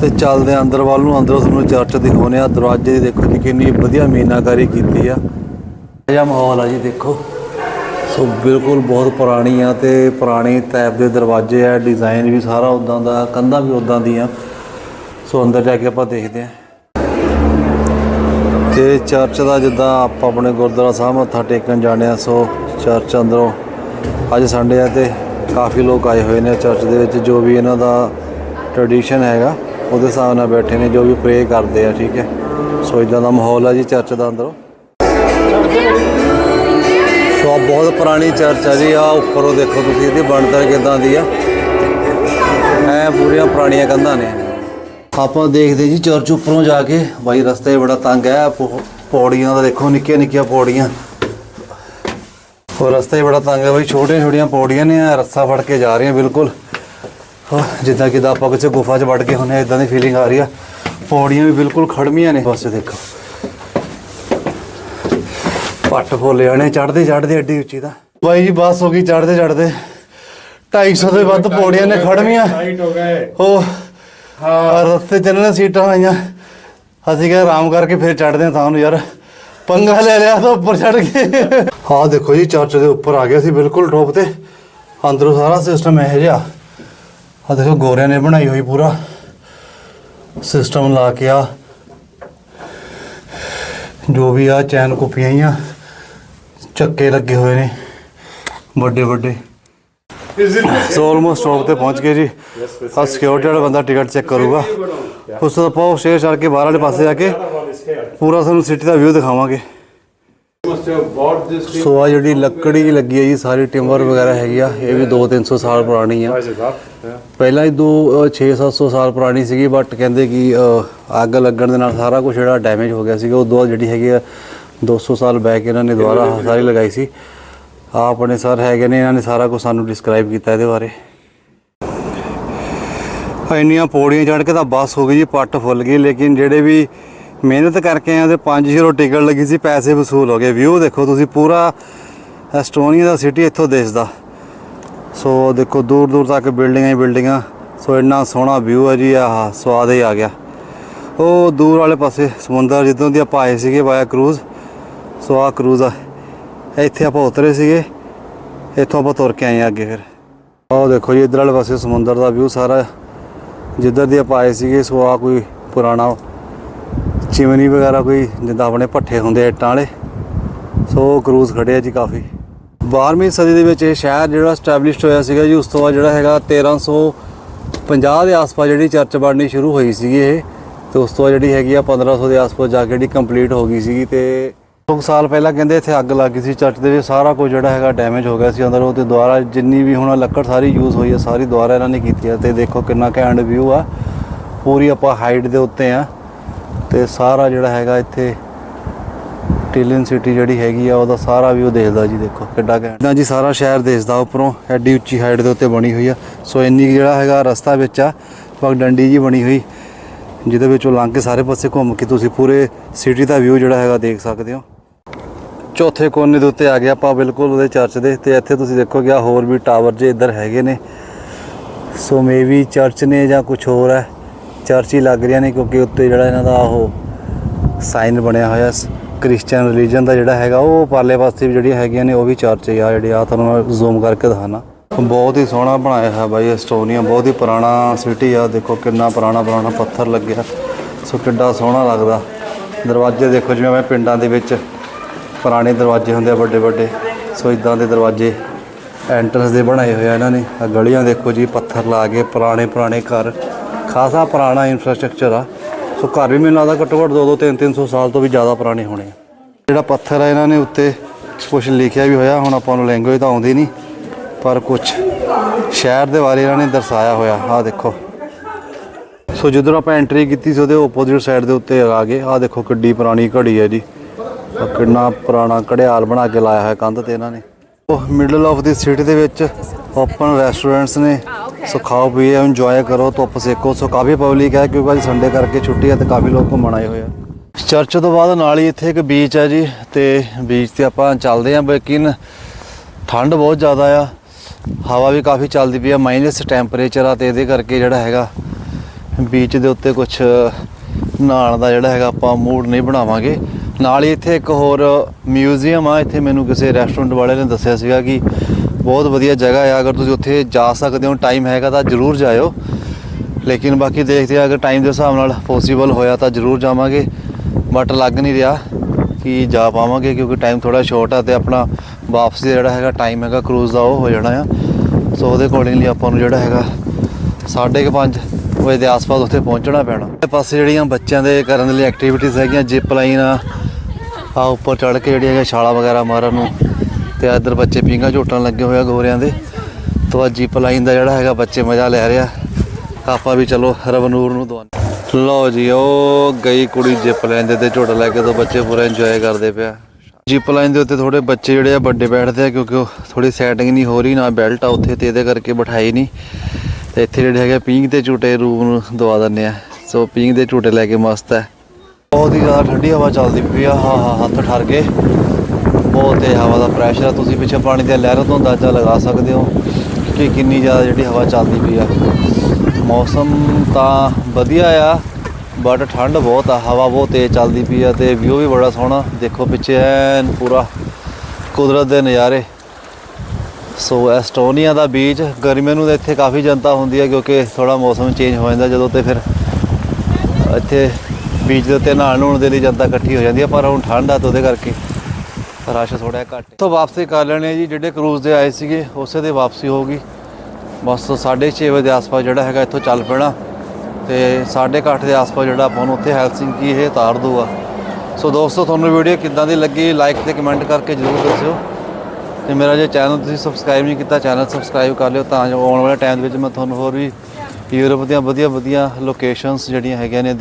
ਤੇ ਚੱਲਦੇ ਆ ਅੰਦਰ ਵੱਲ ਨੂੰ, ਅੰਦਰੋਂ ਤੁਹਾਨੂੰ ਚਰਚ ਦਿਖਾਉਨੇ ਆ। ਦਰਵਾਜ਼ੇ ਦੀ ਦੇਖੋ ਜੀ, ਕਿੰਨੀ ਵਧੀਆ ਮੀਨਾਕਾਰੀ ਕੀਤੀ ਆ। ਇਹ ਜਿਹਾ ਮਾਹੌਲ ਆ ਜੀ, ਦੇਖੋ। ਸੋ ਬਿਲਕੁਲ ਬਹੁਤ ਪੁਰਾਣੀ ਆ ਤੇ ਪੁਰਾਣੇ ਟਾਈਪ ਦੇ ਦਰਵਾਜ਼ੇ ਆ, ਡਿਜ਼ਾਈਨ ਵੀ ਸਾਰਾ ਉਦਾਂ ਦਾ, ਕੰਧਾਂ ਵੀ ਉਦਾਂ ਦੀਆਂ। ਸੋ ਅੰਦਰ ਜਾ ਕੇ ਆਪਾਂ ਦੇਖਦੇ ਹਾਂ। ਤੇ ਚਰਚ ਦਾ ਜਿੱਦਾਂ ਆਪਾਂ ਆਪਣੇ ਗੁਰਦੁਆਰਾ ਸਾਹਿਬ ਮੱਥਾ ਟੇਕਣ ਜਾਣੇ ਆ ਸੋ ਚਰਚ ਅੰਦਰੋਂ ਅੱਜ ਸੰਡੇ ਆ ਤੇ ਕਾਫੀ ਲੋਕ ਆਏ ਹੋਏ ਨੇ ਚਰਚ ਦੇ ਵਿੱਚ, ਜੋ ਵੀ ਇਹਨਾਂ ਦਾ ਟ੍ਰੈਡੀਸ਼ਨ ਹੈਗਾ, ਉਹਦੇ ਹਿਸਾਬ ਨਾਲ ਬੈਠੇ ਨੇ, ਜੋ ਵੀ ਪ੍ਰੇ ਕਰਦੇ ਆ, ਠੀਕ ਹੈ। ਸੋ ਇਦਾਂ ਦਾ ਮਾਹੌਲ ਆ ਜੀ ਚਰਚ ਦਾ ਅੰਦਰੋਂ। ਸੋ ਆ ਬਹੁਤ ਪੁਰਾਣੀ ਚਰਚ ਆ ਜੀ ਆ ਉੱਪਰੋਂ ਦੇਖੋ ਤੁਸੀਂ, ਇਹਦੀ ਬਣਤਰ ਕਿਦਾਂ ਦੀ ਆ। ਐ ਪੂਰੀਆਂ ਪੁਰਾਣੀਆਂ ਕੰਧਾਂ ਨੇ। ਆਪਾਂ ਦੇਖਦੇ ਜੀ ਚਰਚ ਉੱਪਰੋਂ ਜਾ ਕੇ। ਬਾਈ ਰਸਤੇ ਬੜਾ ਤੰਗ ਹੈ। ਪੌੜੀਆਂ ਦਾ ਦੇਖੋ ਨਿੱਕੀਆਂ ਨਿੱਕੀਆਂ ਪੌੜੀਆਂ। ਉਹ ਰਸਤਾ ਬੜਾ ਤੰਗ ਹੈ ਬਾਈ। ਛੋਟੀਆਂ ਛੋਟੀਆਂ ਪੌੜੀਆਂ ਨੇ ਰੱਸਾ ਫੜ ਕੇ ਜਾ ਰਹੀਆਂ ਬਿਲਕੁਲ। ਜਿੱਦਾਂ ਕਿਦਾਂ ਆਪਾਂ ਕਿਸੇ ਗੁਫਾ 'ਚ ਵੜ ਕੇ ਹੁੰਨੇ ਇਦਾਂ ਦੀ ਫੀਲਿੰਗ ਆ ਰਹੀ ਆ। ਪੌੜੀਆਂ ਵੀ ਬਿਲਕੁਲ ਖੜਮੀਆਂ ਨੇ। ਬਸ ਦੇਖੋ। ਪੱਟ ਫੋਲਿਆ ਨੇ ਚੜਦੇ ਚੜਦੇ ਐਡੀ ਉੱਚੀ ਦਾ ਬਾਈ ਜੀ ਬਸ ਹੋ ਗਈ ਚੜਦੇ ਚੜਦੇ 250 ਦੇ ਵੱਧ ਪੌੜੀਆਂ ਨੇ ਖੜਮੀਆਂ ਹੋ ਉਹ ਹਾਂ। ਰਸਤੇ ਚ ਨੇ ਸੀਟਾਂ ਆਈਆਂ। ਅਸੀਂ ਕਿਹਾ ਆਰਾਮ ਕਰਕੇ ਫਿਰ ਚੜਦੇ ਹਾਂ ਤਾਂ ਨੂੰ ਯਾਰ। ਪੰਗਾ ਲੈ ਲਿਆ ਤਾਂ ਉੱਪਰ ਚੜ ਗਏ। ਹਾਂ ਦੇਖੋ ਜੀ ਚਰਚ ਦੇ ਉੱਪਰ ਆ ਗਏ ਸੀ ਬਿਲਕੁਲ ਟੋਪ ਤੇ। ਅੰਦਰੋਂ ਸਾਰਾ ਸਿਸਟਮ ਇਹ ਜਿਹਾ। ਆ ਦੇਖੋ ਗੋਰਿਆਂ ਨੇ ਬਣਾਈ ਹੋਈ ਪੂਰਾ। ਸਿਸਟਮ ਲਾ ਕੇ ਆ। ਜੋ ਵੀ ਆ ਚੈਨ ਕੁੱਪੀਆਂ ਆ ਚੱਕੇ ਲੱਗੇ ਹੋਏ ਨੇ। ਵੱਡੇ ਵੱਡੇ ਸੋ ਆਲਮੋਸਟ ਸਟਾਪ ਤੇ ਪਹੁੰਚ ਗਏ ਜੀ। ਆ ਸਿਕਿਉਰਿਟੀ ਵਾਲਾ ਬੰਦਾ ਟਿਕਟ ਚੈੱਕ ਕਰੂਗਾ। ਉਸ ਤੋਂ ਆਪਾਂ ਸ਼ੇਰ ਛੱਡ ਕੇ ਬਾਹਰ ਵਾਲੇ ਪਾਸੇ ਜਾ ਕੇ ਪੂਰਾ ਤੁਹਾਨੂੰ ਸਿਟੀ ਦਾ ਵਿਊ ਦਿਖਾਵਾਂਗੇ। You ਸੋ ਆ ਜਿਹੜੀ ਲੱਕੜੀ ਲੱਗੀ ਹੈ ਜੀ, ਸਾਰੀ ਟਿੰਬਰ ਵਗੈਰਾ ਹੈਗੀ ਆ। ਇਹ ਵੀ 2-300 ਸਾਲ ਪੁਰਾਣੀ ਆ। ਪਹਿਲਾਂ ਹੀ ਦੋ 6-700 ਸਾਲ ਪੁਰਾਣੀ ਸੀਗੀ ਬਟ ਕਹਿੰਦੇ ਕਿ ਅੱਗ ਲੱਗਣ ਦੇ ਨਾਲ ਸਾਰਾ ਕੁਝ ਜਿਹੜਾ ਡੈਮੇਜ ਹੋ ਗਿਆ ਸੀਗਾ। ਉਦੋਂ ਬਾਅਦ ਜਿਹੜੀ ਹੈਗੀ ਆ 200 ਸਾਲ ਬੈਕ ਇਹਨਾਂ ਨੇ ਦੁਬਾਰਾ ਸਾਰੀ ਲਗਾਈ ਸੀ। ਆਪਣੇ ਸਰ ਹੈਗੇ ਨੇ, ਇਹਨਾਂ ਨੇ ਸਾਰਾ ਕੁਝ ਸਾਨੂੰ ਡਿਸਕ੍ਰਾਈਬ ਕੀਤਾ ਇਹਦੇ ਬਾਰੇ। ਇੰਨੀਆਂ ਪੌੜੀਆਂ ਚੜ੍ਹ ਕੇ ਤਾਂ ਬੱਸ ਹੋ ਗਈ ਜੀ, ਪੱਟ ਫੁੱਲ ਗਈ, ਲੇਕਿਨ ਜਿਹੜੇ ਵੀ ਮਿਹਨਤ ਕਰਕੇ ਆਏ ਉਹਦੇ 5 ਯੂਰੋ ਟਿਕਟ ਲੱਗੀ ਸੀ, ਪੈਸੇ ਵਸੂਲ ਹੋ ਗਏ। ਵਿਊ ਦੇਖੋ ਤੁਸੀਂ ਪੂਰਾ ਐਸਟੋਨੀਆ ਦਾ ਸਿਟੀ ਇੱਥੋਂ ਦਿਸਦਾ ਸੋ ਦੇਖੋ ਦੂਰ ਦੂਰ ਤੱਕ ਬਿਲਡਿੰਗਾਂ ਹੀ ਬਿਲਡਿੰਗਾਂ ਸੋ ਇੰਨਾ ਸੋਹਣਾ ਵਿਊ ਹੈ ਜੀ, ਆਹ ਸਵਾਦ ਹੀ ਆ ਗਿਆ। ਉਹ ਦੂਰ ਵਾਲੇ ਪਾਸੇ ਸਮੁੰਦਰ ਜਿੱਦੋਂ ਦੀ ਆਪਾਂ ਆਏ ਸੀਗੇ ਵਾਇਆ ਕਰੂਜ਼ ਸੋ ਆ ਕਰੂਜ਼ ਆ। ਇੱਥੇ ਆਪਾਂ ਉਤਰੇ ਸੀਗੇ। ਇੱਥੋਂ ਆਪਾਂ ਤੁਰ ਕੇ ਆਏ ਹਾਂ ਅੱਗੇ ਫਿਰ। ਉਹ ਦੇਖੋ ਜੀ, ਇਧਰ ਵਾਲੇ ਪਾਸੇ ਸਮੁੰਦਰ ਦਾ ਵਿਊ ਸਾਰਾ। ਜਿੱਧਰ ਦੀ ਆਪਾਂ ਆਏ ਸੀਗੇ, ਸੋ ਆ ਕੋਈ ਪੁਰਾਣਾ ਚਿਮਨੀ ਵਗੈਰਾ ਕੋਈ, ਜਿੱਦਾਂ ਆਪਣੇ ਭੱਠੇ ਹੁੰਦੇ ਇੱਟਾਂ ਵਾਲੇ। ਸੋ ਕਰੂਜ਼ ਖੜੇ ਆ ਜੀ ਕਾਫੀ। 12ਵੀਂ ਸਦੀ ਦੇ ਵਿੱਚ ਇਹ ਸ਼ਹਿਰ ਜਿਹੜਾ ਸਟੈਬਲਿਸ਼ਡ ਹੋਇਆ ਸੀਗਾ ਜੀ, ਉਸ ਤੋਂ ਬਾਅਦ ਜਿਹੜਾ ਹੈਗਾ 1350 ਦੇ ਆਸ-ਪਾਸ ਜਿਹੜੀ ਚਰਚ ਬਣਨੀ ਸ਼ੁਰੂ ਹੋਈ ਸੀਗੀ ਇਹ। ਤੇ ਉਸ ਤੋਂ ਬਾਅਦ ਜਿਹੜੀ ਹੈਗੀ ਆ 1500 ਦੇ ਆਸ-ਪਾਸ ਜਾ ਕੇ ਜਿਹੜੀ ਕੰਪਲੀਟ ਹੋ ਗਈ ਸੀਗੀ ਤੇ ਕੁਝ ਸਾਲ ਪਹਿਲਾਂ ਕਹਿੰਦੇ ਇੱਥੇ ਅੱਗ ਲੱਗ ਗਈ ਸੀ ਚਰਚ ਦੇ ਵਿੱਚ ਸਾਰਾ ਕੁਝ ਜਿਹੜਾ ਹੈਗਾ ਡੈਮੇਜ ਹੋ ਗਿਆ ਸੀ ਅੰਦਰ ਉਹ ਤੇ ਦੁਆਰਾ ਜਿੰਨੀ ਵੀ ਹੁਣ ਲੱਕੜ ਸਾਰੀ ਯੂਜ਼ ਹੋਈ ਹੈ ਸਾਰੀ ਦੁਆਰਾ ਇਹਨਾਂ ਨੇ ਕੀਤੀ ਹੈ ਤੇ ਦੇਖੋ ਕਿੰਨਾ ਘੈਂਟ ਵਿਊ ਆ। ਪੂਰੀ ਆਪਾਂ ਹਾਈਟ ਦੇ ਉੱਤੇ ਆ ਤੇ ਸਾਰਾ ਜਿਹੜਾ ਹੈਗਾ ਇੱਥੇ ਟਿਲਨ ਸਿਟੀ ਜਿਹੜੀ ਹੈਗੀ ਆ, ਉਹਦਾ ਸਾਰਾ ਵਿਊ ਦੇਖਦਾ ਜੀ ਦੇਖੋ ਕਿੱਡਾ ਘੈਂਟ। ਨਾ ਜੀ, ਸਾਰਾ ਸ਼ਹਿਰ ਦੇਖਦਾ ਉੱਪਰੋਂ, ਐਡੀ ਉੱਚੀ ਹਾਈਟ ਦੇ ਉੱਤੇ ਬਣੀ ਹੋਈ ਆ। ਸੋ ਇੰਨੀ ਕੁ ਜਿਹੜਾ ਹੈਗਾ ਰਸਤਾ ਵਿੱਚ ਆ ਪਗ ਡੰਡੀ ਜੀ ਬਣੀ ਹੋਈ, ਜਿਹਦੇ ਵਿੱਚੋਂ ਲੰਘ ਕੇ ਸਾਰੇ ਪਾਸੇ ਘੁੰਮ ਕੇ ਤੁਸੀਂ ਪੂਰੇ ਸਿਟੀ ਦਾ ਵਿਊ ਜਿਹੜਾ ਹੈਗਾ ਦੇਖ ਸਕਦੇ ਹੋ। ਚੌਥੇ ਕੋਨੇ ਦੇ ਉੱਤੇ ਆ ਗਿਆ ਆਪਾਂ, ਬਿਲਕੁਲ ਉਹਦੇ ਚਰਚ ਦੇ, ਤੇ ਇੱਥੇ ਤੁਸੀਂ ਦੇਖੋਗੇ ਆ ਹੋਰ ਵੀ ਟਾਵਰ ਜੇ ਇੱਧਰ ਹੈਗੇ ਨੇ। ਸੋ ਮੇਬੀ ਚਰਚ ਨੇ ਜਾਂ ਕੁਝ ਹੋਰ ਹੈ। ਚਰਚ ਹੀ ਲੱਗ ਰਹੀਆਂ ਨੇ ਕਿਉਂਕਿ ਉੱਤੇ ਜਿਹੜਾ ਇਹਨਾਂ ਦਾ ਉਹ ਸਾਈਨ ਬਣਿਆ ਹੋਇਆ ਕ੍ਰਿਸਚੀਅਨ ਰਿਲੀਜਨ ਦਾ ਜਿਹੜਾ ਹੈਗਾ, ਉਹ ਪਾਰਲੇ ਪਾਸੇ ਵੀ ਜਿਹੜੀਆਂ ਹੈਗੀਆਂ ਨੇ, ਉਹ ਵੀ ਚਰਚ ਆ ਜਿਹੜੇ ਆ। ਤੁਹਾਨੂੰ ਮੈਂ ਜ਼ੂਮ ਕਰਕੇ ਦਿਖਾਣਾ ਬਹੁਤ ਹੀ ਸੋਹਣਾ ਬਣਾਇਆ ਹੈ ਬਾਈ ਐਸਟੋਨੀਆ ਬਹੁਤ ਹੀ ਪੁਰਾਣਾ ਸਿਟੀ ਆ। ਦੇਖੋ ਕਿੰਨਾ ਪੁਰਾਣਾ ਪੁਰਾਣਾ ਪੱਥਰ ਲੱਗਿਆ। ਸੋ ਕਿੱਡਾ ਸੋਹਣਾ ਲੱਗਦਾ। ਦਰਵਾਜ਼ੇ ਦੇਖੋ ਜਿਵੇਂ ਮੈਂ ਪਿੰਡਾਂ ਦੇ ਵਿੱਚ। ਪੁਰਾਣੇ ਦਰਵਾਜ਼ੇ ਹੁੰਦੇ ਆ, ਵੱਡੇ ਵੱਡੇ। ਸੋ ਇਦਾਂ ਦੇ ਦਰਵਾਜ਼ੇ ਐਂਟਰਸ ਦੇ ਬਣਾਏ ਹੋਏ ਆ ਇਹਨਾਂ ਨੇ। ਆ ਗਲੀਆਂ ਦੇਖੋ ਜੀ, ਪੱਥਰ ਲਾ ਕੇ ਪੁਰਾਣੇ ਪੁਰਾਣੇ ਘਰ। ਖਾਸਾ ਪੁਰਾਣਾ ਇਨਫਰਾਸਟ੍ਰਕਚਰ ਆ। ਸੋ ਘਰ ਵੀ ਮੈਨੂੰ ਲੱਗਦਾ ਘੱਟੋ ਘੱਟ 2 2 3 300 ਸਾਲ ਤੋਂ ਵੀ ਜ਼ਿਆਦਾ ਪੁਰਾਣੇ ਹੋਣੇ ਆ। ਜਿਹੜਾ ਪੱਥਰ ਆ ਇਹਨਾਂ ਨੇ ਉੱਤੇ ਕੁਝ ਲਿਖਿਆ ਵੀ ਹੋਇਆ, ਹੁਣ ਆਪਾਂ ਨੂੰ ਲੈਂਗੁਏਜ ਤਾਂ ਆਉਂਦੀ ਨਹੀਂ, ਪਰ ਕੁਝ ਸ਼ਹਿਰ ਦੇ ਬਾਰੇ ਇਹਨਾਂ ਨੇ ਦਰਸਾਇਆ ਹੋਇਆ। ਆਹ ਦੇਖੋ। ਸੋ ਜਦੋਂ ਆਪਾਂ ਐਂਟਰੀ ਕੀਤੀ ਸੀ ਉਹਦੇ ਆਪੋਜ਼ਿਟ ਸਾਈਡ ਦੇ ਉੱਤੇ ਆ ਗਏ ਆਹ ਦੇਖੋ ਕਿੱਡੀ ਪੁਰਾਣੀ ਘੜੀ ਹੈ ਜੀ। ਕਿੰਨਾ ਪੁਰਾਣਾ ਘੜਿਆਲ ਬਣਾ ਕੇ ਲਾਇਆ ਹੋਇਆ ਕੰਧ ਤੇ ਇਹਨਾਂ ਨੇ। ਉਹ ਮਿਡਲ ਆਫ ਦੀ ਸਿਟੀ ਦੇ ਵਿੱਚ ਓਪਨ ਰੈਸਟੋਰੈਂਟਸ ਨੇ। ਸੋ ਖਾਓ ਪੀਓ ਇੰਜੋਏ ਕਰੋ, ਧੁੱਪ ਸੇਕੋ। ਸੋ ਕਾਫੀ ਪਬਲਿਕ ਹੈ ਕਿਉਂਕਿ ਅੱਜ ਸੰਡੇ ਕਰਕੇ ਛੁੱਟੀ ਹੈ ਤੇ ਕਾਫੀ ਲੋਕ ਘੁੰਮਣ ਆਏ ਹੋਏ ਆ। ਚਰਚ ਤੋਂ ਬਾਅਦ ਨਾਲ ਹੀ ਇੱਥੇ ਇੱਕ ਬੀਚ ਹੈ ਜੀ ਤੇ ਬੀਚ ਤੇ ਆਪਾਂ ਚੱਲਦੇ ਆਂ ਲੇਕਿਨ ਠੰਡ ਬਹੁਤ ਜ਼ਿਆਦਾ ਆ। ਹਵਾ ਵੀ ਕਾਫੀ ਚੱਲਦੀ ਪਈ ਆ ਮਾਈਨਸ ਟੈਂਪਰੇਚਰ ਆ ਤੇ ਇਹਦੇ ਕਰਕੇ ਜਿਹੜਾ ਹੈਗਾ ਬੀਚ ਦੇ ਉੱਤੇ ਕੁਝ ਨਹਾਉਣ ਦਾ ਜਿਹੜਾ ਹੈਗਾ ਆਪਾਂ ਮੂਡ ਨਹੀਂ ਬਣਾਵਾਂਗੇ। ਨਾਲ ਹੀ ਇੱਥੇ ਇੱਕ ਹੋਰ ਮਿਊਜ਼ੀਅਮ ਆ, ਇੱਥੇ ਮੈਨੂੰ ਕਿਸੇ ਰੈਸਟੋਰੈਂਟ ਵਾਲੇ ਨੇ ਦੱਸਿਆ ਸੀਗਾ ਕਿ ਬਹੁਤ ਵਧੀਆ ਜਗ੍ਹਾ ਆ, ਅਗਰ ਤੁਸੀਂ ਉੱਥੇ ਜਾ ਸਕਦੇ ਹੋ ਟਾਈਮ ਹੈਗਾ ਤਾਂ ਜ਼ਰੂਰ ਜਾਇਓ। ਲੇਕਿਨ ਬਾਕੀ ਦੇਖਦੇ ਆ, ਅਗਰ ਟਾਈਮ ਦੇ ਹਿਸਾਬ ਨਾਲ ਪੋਸੀਬਲ ਹੋਇਆ ਤਾਂ ਜ਼ਰੂਰ ਜਾਵਾਂਗੇ। ਬਟ ਲੱਗ ਨਹੀਂ ਰਿਹਾ ਕਿ ਜਾ ਪਾਵਾਂਗੇ, ਕਿਉਂਕਿ ਟਾਈਮ ਥੋੜਾ ਸ਼ਾਰਟ ਆ ਤੇ ਆਪਣਾ ਵਾਪਸੀ ਦਾ ਜਿਹੜਾ ਹੈਗਾ ਟਾਈਮ ਹੈਗਾ ਕਰੂਜ਼ ਦਾ ਉਹ ਹੋ ਜਾਣਾ ਆ। ਸੋ ਉਹਦੇ ਅਕੋਰਡਿੰਗਲੀ ਆਪਾਂ ਨੂੰ ਜਿਹੜਾ ਹੈਗਾ ਸਾਢੇ ਕੁ ਪੰਜ ਵਜੇ ਦੇ ਆਸ-ਪਾਸ ਉੱਥੇ ਪਹੁੰਚਣਾ ਪੈਣਾ। ਇਹ ਪਾਸੇ ਜਿਹੜੀਆਂ ਬੱਚਿਆਂ ਦੇ ਕਰਨ ਦੇ ਲਈ ਐਕਟੀਵਿਟੀਜ਼ ਹੈਗੀਆਂ ਜਿਪ ਲਾਈਨ ਆ ਆ ਉੱਪਰ ਚੜ੍ਹ ਕੇ ਜਿਹੜੀਆਂ ਹੈਗੀਆਂ ਛਾਲਾ ਵਗੈਰਾ ਮਾਰਨ ਨੂੰ ਤੇ ਇੱਧਰ ਬੱਚੇ ਪੀਂਘਾਂ ਝੋਟਣ ਲੱਗੇ ਹੋਏ ਆ ਗੋਰਿਆਂ ਦੇ। ਤੋਂ ਆ ਜਿਪ ਲਾਈਨ ਦਾ ਜਿਹੜਾ ਹੈਗਾ ਬੱਚੇ ਮਜ਼ਾ ਲੈ ਰਿਹਾ ਆਪਾਂ ਵੀ ਚਲੋ ਰਵਨੂਰ ਨੂੰ ਦਵਾਨ ਲਓ ਜੀ, ਉਹ ਗਈ ਕੁੜੀ ਜਿਪ ਲਾਈਨ ਦੇ ਤੇ ਝੋਟਾ ਲੈ ਕੇ ਤੋਂ ਬੱਚੇ ਪੂਰਾ ਇੰਜੋਏ ਕਰਦੇ ਪਿਆ। ਜਿਪ ਲਾਈਨ ਦੇ ਉੱਤੇ ਥੋੜੇ ਬੱਚੇ ਜਿਹੜੇ ਆ ਵੱਡੇ ਬੈਠਦੇ ਆ ਕਿਉਂਕਿ ਉਹ ਥੋੜੀ ਸੈਟਿੰਗ ਨਹੀਂ ਹੋ ਰਹੀ, ਨਾ ਬੈਲਟ ਆ ਉੱਥੇ ਤੇ ਇਹਦੇ ਕਰਕੇ ਬਿਠਾਈ ਨਹੀਂ। ਤੇ ਇੱਥੇ ਜਿਹੜੇ ਹੈਗੇ ਪੀਂਘ ਤੇ ਝੂਟੇ ਰੂਮ ਨੂੰ ਦਵਾ ਦਿੰਦੇ ਆ। ਸੋ ਪੀਂਘ ਦੇ ਝੂਟੇ ਲੈ ਕੇ ਮਸਤ ਹੈ ਬਹੁਤ ਹੀ ਜ਼ਿਆਦਾ ਠੰਡੀ ਹਵਾ ਚੱਲਦੀ ਪਈ ਆ। ਹਾਂ ਹਾਂ, ਹੱਥ ਠਰ ਗਏ। ਬਹੁਤ ਤੇਜ਼ ਹਵਾ ਦਾ ਪ੍ਰੈਸ਼ਰ ਆ। ਤੁਸੀਂ ਪਿੱਛੇ ਪਾਣੀ ਦੀਆਂ ਲਹਿਰਾਂ ਤੋਂ ਅੰਦਾਜ਼ਾ ਲਗਾ ਸਕਦੇ ਹੋ ਕਿ ਕਿੰਨੀ ਜ਼ਿਆਦਾ ਜਿਹੜੀ ਹਵਾ ਚੱਲਦੀ ਪਈ ਆ। ਮੌਸਮ ਤਾਂ ਵਧੀਆ ਆ ਬਟ ਠੰਡ ਬਹੁਤ ਆ। ਹਵਾ ਬਹੁਤ ਤੇਜ਼ ਚੱਲਦੀ ਪਈ ਆ ਤੇ ਵਿਊ ਵੀ ਬੜਾ ਸੋਹਣਾ। ਦੇਖੋ ਪਿੱਛੇ ਐਨ ਪੂਰਾ ਕੁਦਰਤ ਦੇ ਨਜ਼ਾਰੇ। ਸੋ ਐਸਟੋਨੀਆ ਦਾ ਬੀਚ ਗਰਮੀਆਂ ਨੂੰ ਤਾਂ ਇੱਥੇ ਕਾਫੀ ਜਨਤਾ ਹੁੰਦੀ ਹੈ ਕਿਉਂਕਿ ਥੋੜਾ ਮੌਸਮ ਚੇਂਜ ਹੋ ਜਾਂਦਾ ਜਦੋਂ ਤੇ ਫਿਰ ਇੱਥੇ ਬੀਜ ਦੇ ਉੱਤੇ ਨਹਾਉਣ ਨਹਾਉਣ ਦੇ ਲਈ ਜਨਤਾ ਇਕੱਠੀ ਹੋ ਜਾਂਦੀ ਹੈ ਪਰ ਹੁਣ ਠੰਡ ਆ ਤਾਂ ਉਹਦੇ ਕਰਕੇ ਰਸ਼ ਥੋੜਾ ਘੱਟ ਹੈ। ਤੋਂ ਵਾਪਸੀ ਕਰ ਲੈਣੇ ਜੀ, ਜਿਹੜੇ ਕਰੂਜ਼ ਦੇ ਆਏ ਸੀਗੇ, ਉਸੇ ਦੇ ਵਾਪਸੀ ਹੋਊਗੀ ਬਸ 6:30 ਵਜੇ ਦੇ ਆਸ-ਪਾਸ ਜਿਹੜਾ ਹੈਗਾ ਇੱਥੋਂ ਚੱਲ ਪੈਣਾ। ਤੇ 8:30 ਦੇ ਆਸ-ਪਾਸ ਜਿਹੜਾ ਆਪਾਂ ਨੂੰ ਉੱਥੇ ਹੈਲਸਿੰਕੀ ਇਹ ਉਤਾਰ ਦੂਗਾ ਸੋ ਦੋਸਤੋ, ਤੁਹਾਨੂੰ ਵੀਡੀਓ ਕਿੱਦਾਂ ਦੀ ਲੱਗੀ ਲਾਈਕ ਤੇ ਕਮੈਂਟ ਕਰਕੇ ਜਰੂਰ ਦੱਸਿਓ। ਤੇ ਮੇਰਾ ਜੇ ਚੈਨਲ ਤੁਸੀਂ ਸਬਸਕ੍ਰਾਈਬ ਨਹੀਂ ਕੀਤਾ ਚੈਨਲ ਸਬਸਕ੍ਰਾਈਬ ਕਰ ਲਿਓ ਤਾਂ ਜੋ ਆਉਣ ਵਾਲੇ ਟਾਈਮ ਦੇ ਵਿੱਚ ਮੈਂ ਤੁਹਾਨੂੰ ਹੋਰ ਵੀ ਯੂਰਪ ਦੀਆਂ ਵਧੀਆ ਵਧੀਆ ਲੋਕੇਸ਼ਨਸ ਜਿਹੜੀਆਂ ਹੈਗੀਆਂ ਨੇ